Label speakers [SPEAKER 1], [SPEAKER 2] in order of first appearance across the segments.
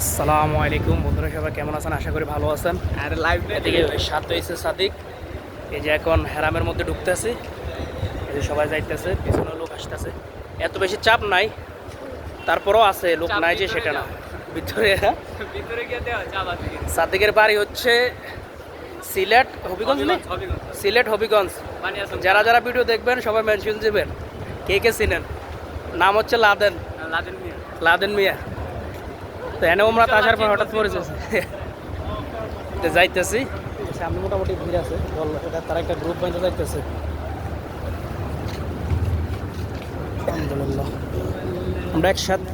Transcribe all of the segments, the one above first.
[SPEAKER 1] আসসালামু আলাইকুম। বন্ধুরা সবাই কেমন আছেন? আশা করি ভালো আছেন।
[SPEAKER 2] আর লাইভ
[SPEAKER 1] এদিকে সাত হয়েছে সাদিক। এই যে এখন হেরামের মধ্যে ঢুকতেছে। এই যে সবাই যাইতেছে পিছনে লোক আসতেছে। এত বেশি চাপ নাই তারপরও আছে লোক নাই যে সেটা না। ভিতরে হ্যাঁ?
[SPEAKER 2] ভিতরে গিয়ে দেওয়া চাপ আছে
[SPEAKER 1] সাদিকের বাড়ি হচ্ছে সিলেট হবিগঞ্জ না। সিলেট হবিগঞ্জ। যারা যারা ভিডিও দেখবেন সবাই মেনশন দিবেন। কে কে চিনেন? নাম হচ্ছে লাদেন।
[SPEAKER 2] লাদেন মিয়া।
[SPEAKER 1] লাদেন মিয়া। তো এনে আমরা আসার পর হঠাৎ পড়েছে যাইতেছি। সামনে মোটামুটি ভিড় আছে। এটা তারা একটা গ্রুপ বাইতে যাইতেছে। আলহামদুলিল্লাহ। আমরা একসাথে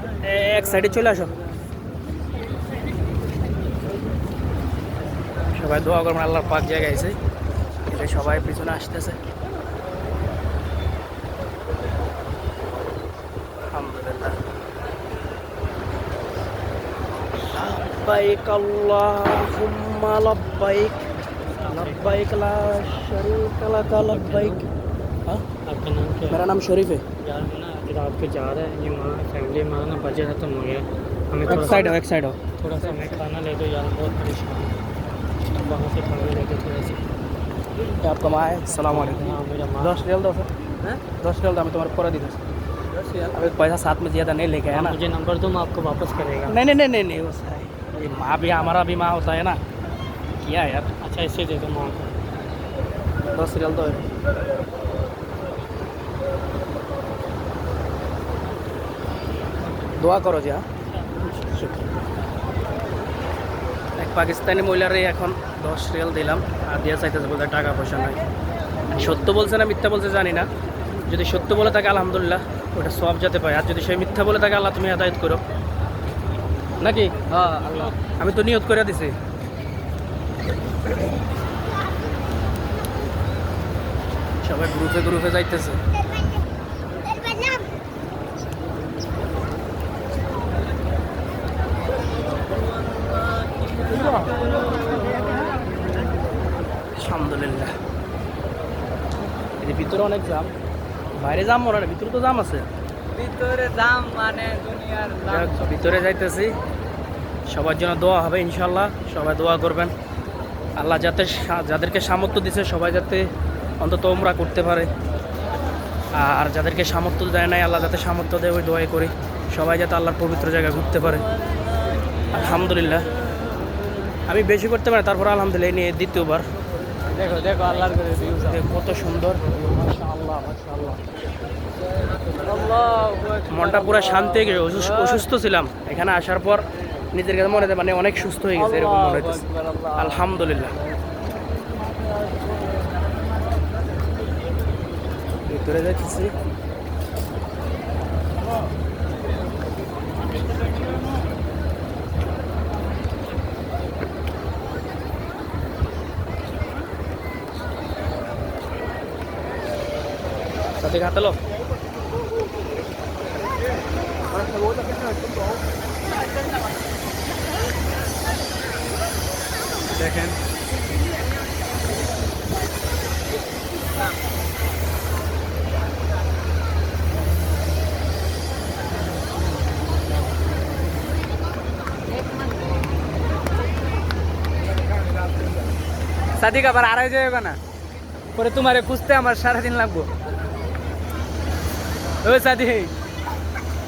[SPEAKER 1] এক সাইডে চলে আসো। সবাই দোয়া করবেন আল্লাহর পাক জায়গায় এসে এটা সবাই পিছনে আসতেছে। لبيك اللهم لبيك. لبيك لا شريك لك لبيك. मेरा नाम शरीफ है।
[SPEAKER 3] यार ना रात को जा रहे हैं ये माँ फैमिली माँ ना बजे खत्म हो गया हमें
[SPEAKER 1] एक साइड हो एक साइड हो
[SPEAKER 3] थोड़ा सा हमें खाना ले दो यार बहुत परेशान वहाँ से खाना ले दो थोड़ा सा।
[SPEAKER 1] आपका माँ है? सलाम
[SPEAKER 3] हाँ, माँ।
[SPEAKER 1] दस रियल दो सर। दस रियल दो हमें तुम्हारा पूरा दिन अभी पैसा साथ में ज़्यादा नहीं लेके आया हाँ, ना।
[SPEAKER 3] मुझे नंबर दो मैं आपको वापस करेगा।
[SPEAKER 1] नहीं नहीं नहीं नहीं वो सही। माँ भी हमारा भी माँ होता है ना क्या यार
[SPEAKER 3] अच्छा इससे दे दो माँ को
[SPEAKER 1] दस रियल दो দোয়া করো যে হ্যাঁ? এক পাকিস্তানি মহিলারে এখন দশ রিয়াল দিলাম আর দিয়ে চাইতেছে বোধহয় টাকা পয়সা নাই সত্য বলছে না মিথ্যা বলছে জানি না যদি সত্য বলে থাকে আলহামদুলিল্লাহ ওটা সব যাতে পায় আর যদি সে মিথ্যা বলে থাকে আল্লাহ তুমি হেদায়ত করো নাকি?
[SPEAKER 2] হ্যাঁ, আল্লাহ।
[SPEAKER 1] আমি তো নিয়ত করে দিছি। সবাই গ্রুপে গ্রুপে যাইতেছে। আলহামদুলিল্লাহ। যে ভিতরে অনেক জাম। বাইরে জাম মনে না, ভিতরে তো জাম আছে।
[SPEAKER 2] ভিতরে দাম মানে দুনিয়ার
[SPEAKER 1] ভিতরে যাইতেছি। সবার জন্য দোয়া হবে ইনশাল্লাহ সবাই দোয়া করবেন। আল্লাহ যাতে যাদেরকে সামর্থ্য দিছে সবাই যাতে অন্তত ওমরা করতে পারে। আর যাদেরকে সামর্থ্য দেয় নাই আল্লাহ যাতে সামর্থ্য দেয় ওই দোয়াই করি। সবাই যাতে আল্লাহর পবিত্র জায়গায় ঘুরতে পারে। আলহামদুলিল্লাহ। আমি বেশি করতে পারি তারপর আলহামদুলিল্লাহ নিয়ে দ্বিতীয়বার।
[SPEAKER 2] দেখো দেখো আল্লাহর
[SPEAKER 1] কত সুন্দর। মাশাআল্লাহ মাশাআল্লাহ। মনটা পুরো শান্তি হয়ে গেছে। অসুস্থ- ছিলাম। এখানে আসার পর নিজের কাছে মনে হয় মানে অনেক সুস্থ হয়ে গেছে, এরকম মনে হইতেছে। আলহামদুলিল্লাহ। ভিতরে যাচ্ছি
[SPEAKER 2] দেখেন। সাদিক আবার আড়াই যাবে না? পরে তোমারে খুঁজতে আমার সারাদিন লাগবো। ও সাদি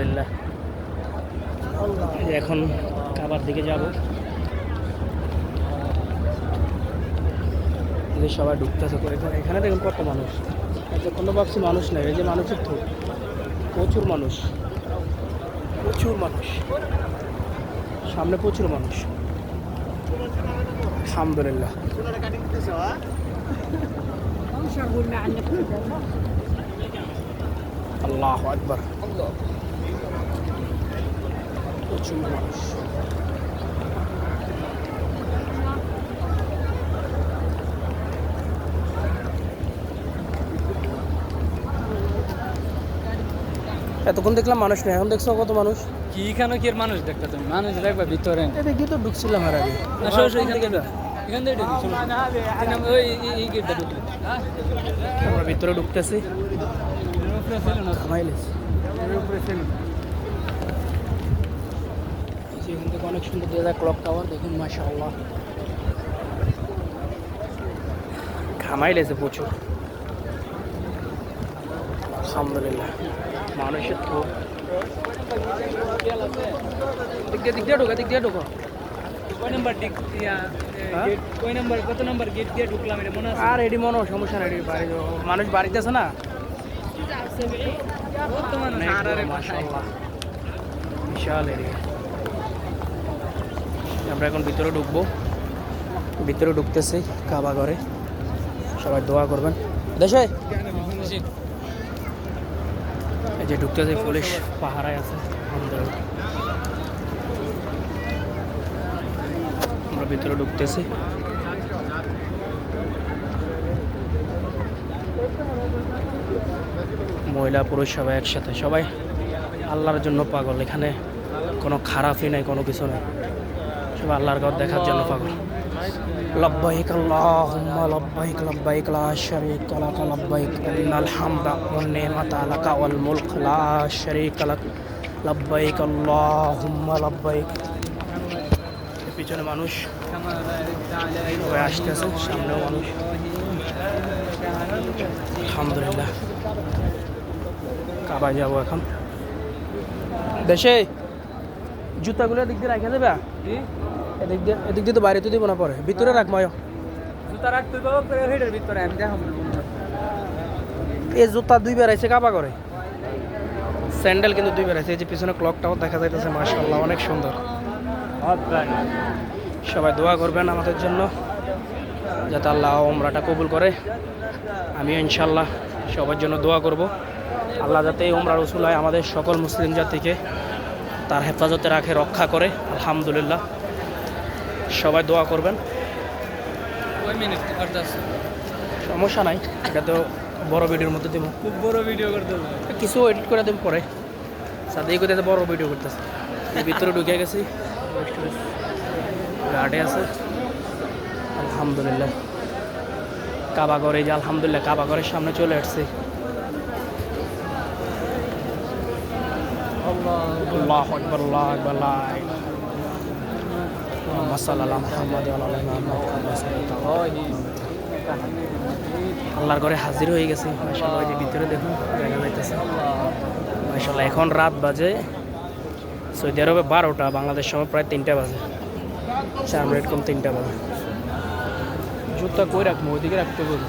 [SPEAKER 1] আলহামদুলিল্লাহ। এখন খাবার দিকে যাব। সবাই ঢুকতেছে এখানে দেখুন কত মানুষ। তো ভাবছি মানুষ নেই, এই যে মানুষের তো প্রচুর মানুষ। প্রচুর মানুষ। সামনে প্রচুর মানুষ। আলহামদুলিল্লাহ। আল্লাহ আকবার। প্রচুর মানুষ। এতক্ষণ দেখলাম মানুষ নেই এখন দেখছ কত মানুষ?
[SPEAKER 2] কি কেন কি এর মানুষ দেখতে তুমি? মানুষ দেখবা ভিতরে।
[SPEAKER 1] এদিকে তো ঢুকছিলাম আর আগে।
[SPEAKER 2] এখান থেকে এখান
[SPEAKER 1] আমরা ভিতরে ঢুকতেছি। এখান থেকে অনেক সুন্দর দিয়ে যায় ক্লক টাওয়ার দেখুন মাশাআল্লাহ। ঘামাই লেছে প্রচুর। আলহামদুলিল্লাহ। মানুষের তো দিক দিয়ে দিক দিয়ে ঢোকা দিক দিয়ে ঢোকা।
[SPEAKER 2] কয় নাম্বার দিক
[SPEAKER 1] হ্যাঁ?
[SPEAKER 2] গেট কয় নাম্বার কত নাম্বার গেট দিয়ে ঢুকলাম এটা মনে আছে?
[SPEAKER 1] আর এডি মনে সমস্যা নাই বাড়ি মানুষ বাড়িতে আছে না?
[SPEAKER 2] কত মানুষ
[SPEAKER 1] অনেক
[SPEAKER 2] আর আরে
[SPEAKER 1] বড়, মাশাআল্লাহ। বিশাল এরিয়া। আমরা এখন ভিতরে ঢুকবো। ভিতরে ঢুকতেছি কাবা ঘরে। সবাই দোয়া করবেন। দেশে এই যে ঢুকতেছে পুলিশ পাহারায় আছে আমরা ভিতরে ঢুকতেছি। মহিলা পুরুষ সবাই একসাথে। সবাই আল্লাহর জন্য পাগল, এখানে কোনো খারাপই নাই, কোনো কিছু নেই। সবাই আল্লাহর ঘর দেখার জন্য পাগল। লব্বাইক আল্লাহুম্মা লব্বাইক লব্বাইক, লা শারীকা লাক, লব্বাইক, ইন্নাল হামদা ওয়ান নি'মাতা লাকা ওয়াল মুলক, লা শারীকা লাক। লব্বাইক। আল্লাহুম্মা লব্বাইক পিছনে মানুষ সবাই আসতেছে, সামনেও মানুষ। আলহামদুলিল্লাহ। কাবায় যাব এখন। দেশে জুতাগুলো এদিক দিয়ে রাখা যাবে? এদিক দিয়ে এদিক দিয়ে তো বাইরে তো দিব না পরে। ভিতরে রাখ মায়।
[SPEAKER 2] জুতা রাখতে তো হেডের ভিতরে আমি দেখাবো
[SPEAKER 1] এই জুতা দুই বেড়াইছে কাবা করে স্যান্ডেল কিন্তু দুই বেড়াইছে এই যে পিছনে ক্লকটাও দেখা যাইতেছে মাশাআল্লাহ অনেক সুন্দর। সবাই দোয়া করবেন আমাদের জন্য যাতে আল্লাহ ওমরাটা কবুল করে। আমি ইনশাল্লাহ সবার জন্য দোয়া করব। আল্লাহ যাতে এই ওমরা রসুল হয় আমাদের সকল মুসলিম জাতিকে তার হেফাজতে রাখে রক্ষা করে। আলহামদুলিল্লাহ। সবাই দোয়া করবেন। সমস্যা নাই এটা তো বড় ভিডিওর মধ্যে দেবো।
[SPEAKER 2] খুব বড় ভিডিও করতে
[SPEAKER 1] কিছু এডিট করে দেব পরে। সাথে এই করতে বড় ভিডিও করতেছে। ভিতরে ঢুকে গেছি। গার্ডে আছে। আলহামদুলিল্লাহ। কাবাগর এই যে আলহামদুলিল্লাহ কাবাগরের সামনে চলে আসছি। আল্লাহ আকবার আল্লাহ আকবার লা صل على محمد وعلى আলা আলি মুহাম্মাদ আল্লাহর ঘরে হাজির হয়ে গেছি। মাসাল্লাহ যে ভিতরে দেখুন, দেখা যাইতেছে। মাসাল্লাহ এখন রাত বাজে সৌদি আরবে বারোটা, বাংলাদেশ সময় প্রায় তিনটা বাজে। চার মিনিট কম তিনটা বাজে। জুতা কই রাখব? ওইদিকে রাখতে বলি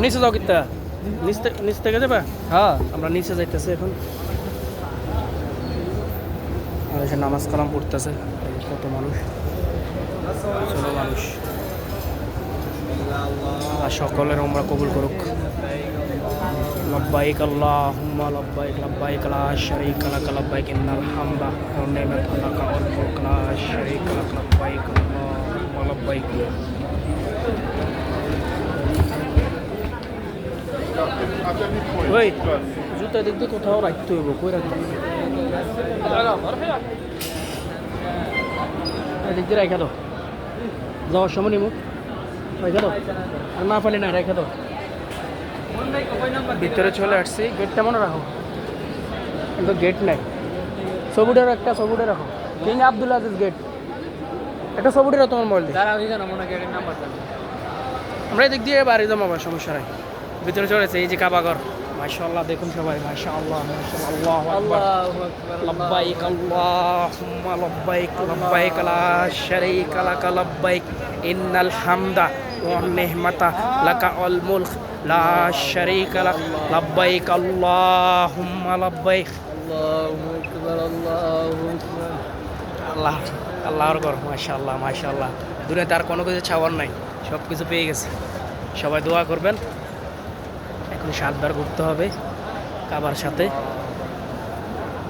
[SPEAKER 1] নিচে যাও কিতা? নিচ থেকে যাবে?
[SPEAKER 2] হ্যাঁ।
[SPEAKER 1] আমরা নিচে যাইতেছি এখন। আর এসে নামাজ কালাম পড়তেছে কত মানুষ? ছোট মানুষ। আর সকলের আমরা কবুল করুক। লব্বাইক আল্লাহুম্মা লব্বাইক লব্বাইক লা শারীকা লাক লব্বাইক ইন্নাল হামদা ওয়া নি'মাতা লাক ওয়াল মুলক লা শারীকা লাক লব্বাইক আল্লাহুম্মা লব্বাইক। ওই জুতা দিয়ে কোথাও রাখতে হইব কই রাখতে দিয়ে রেখে দাও। যাওয়ার সময় নিমু। রেখে দাও। আর না পারলে না রেখে দাও। ভিতরে চলে আসছি গেটটা মনে রাখো। কিন্তু গেট নাই। সবুডের একটা সবুডে রাখো। কিং আব্দুল আজিজ গেট একটা সবুডেরও তোমার মোবাইল দিয়ে। আমরা এদিক দিয়ে বাড়ি যাব আবার সমস্যা নাই। ভিতরে চলেছে এই যে কাবাগর। মাশাআল্লাহ দেখুন সবাই মাশাআল্লাহ মাশাআল্লাহ আল্লাহু
[SPEAKER 2] আকবার।
[SPEAKER 1] লব্বাইক আল্লাহুম্মা লব্বাইক লব্বাইক লা শারীকা লাক লব্বাইক। ইন্নাল হামদা ওয়া নিহমাতা লাকা আল মুলক। লা শারীকা লাক লব্বাইক
[SPEAKER 2] আল্লাহুম্মা লব্বাইক। আল্লাহ
[SPEAKER 1] আল্লাহর ঘর মাশাআল্লাহ মাশাআল্লাহ। দুনিয়াতে আর কোনো কিছু ছাওয়ার নাই সব কিছু পেয়ে গেছে। সবাই দোয়া করবেন। সাতবার ঘুরতে হবে, কাবার সাথে।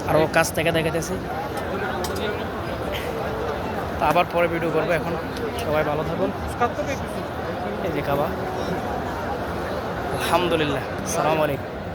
[SPEAKER 1] আরও কাজ থেকে দেখাতেছি তা আবার পরে ভিডিও করব এখন। সবাই ভালো থাকুন। এই যে কাবা। আলহামদুলিল্লাহ। সালাম